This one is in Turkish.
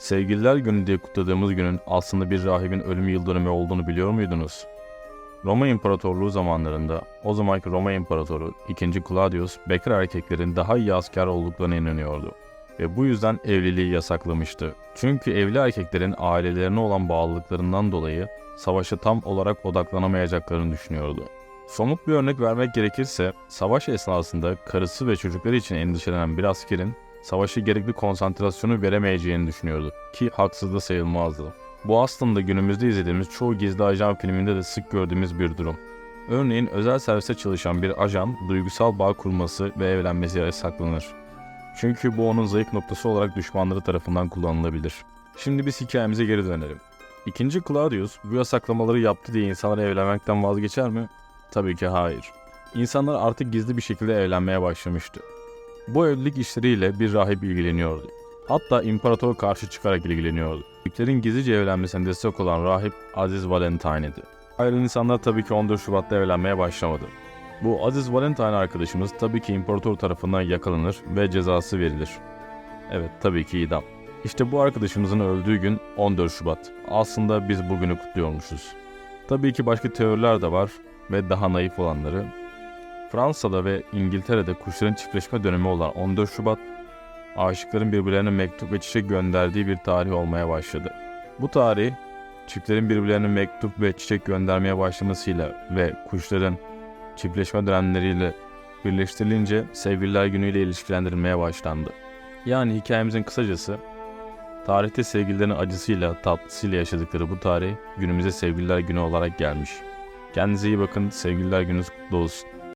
Sevgililer günü diye kutladığımız günün aslında bir rahibin ölüm yıl dönümü olduğunu biliyor muydunuz? Roma İmparatorluğu zamanlarında o zamanki Roma İmparatoru 2. Claudius bekar erkeklerin daha iyi asker olduklarına inanıyordu ve bu yüzden evliliği yasaklamıştı. Çünkü evli erkeklerin ailelerine olan bağlılıklarından dolayı savaşa tam olarak odaklanamayacaklarını düşünüyordu. Somut bir örnek vermek gerekirse, savaş esnasında karısı ve çocukları için endişelenen bir askerin savaşa gerekli konsantrasyonu veremeyeceğini düşünüyordu ki haksız da sayılmazdı. Bu aslında günümüzde izlediğimiz çoğu gizli ajan filminde de sık gördüğümüz bir durum. Örneğin özel serviste çalışan bir ajan duygusal bağ kurması ve evlenmesi yasaklanır. Çünkü bu onun zayıf noktası olarak düşmanları tarafından kullanılabilir. Şimdi biz hikayemize geri dönelim. İkinci Claudius bu yasaklamaları yaptı diye insanlar evlenmekten vazgeçer mi? Tabii ki hayır. İnsanlar artık gizli bir şekilde evlenmeye başlamıştı. Bu evlilik işleriyle bir rahip ilgileniyordu. Hatta imparator karşı çıkarak ilgileniyordu. Türklerin gizlice evlenmesine destek olan rahip Aziz Valentine idi. Hayır insanlar tabii ki 14 Şubat'ta evlenmeye başlamadı. Bu Aziz Valentine arkadaşımız tabii ki imparator tarafından yakalanır ve cezası verilir. Evet tabii ki idam. İşte bu arkadaşımızın öldüğü gün 14 Şubat. Aslında biz bugünü kutluyormuşuz. Tabii ki başka teoriler de var ve daha naif olanları. Fransa'da ve İngiltere'de kuşların çiftleşme dönemi olan 14 Şubat, aşıkların birbirlerine mektup ve çiçek gönderdiği bir tarih olmaya başladı. Bu tarih, çiftlerin birbirlerine mektup ve çiçek göndermeye başlamasıyla ve kuşların çiftleşme dönemleriyle birleştirilince sevgililer günüyle ilişkilendirilmeye başlandı. Yani hikayemizin kısacası, tarihte sevgililerin acısıyla tatlısıyla yaşadıkları bu tarih günümüze sevgililer günü olarak gelmiş. Kendinize iyi bakın, sevgililer gününüz kutlu olsun.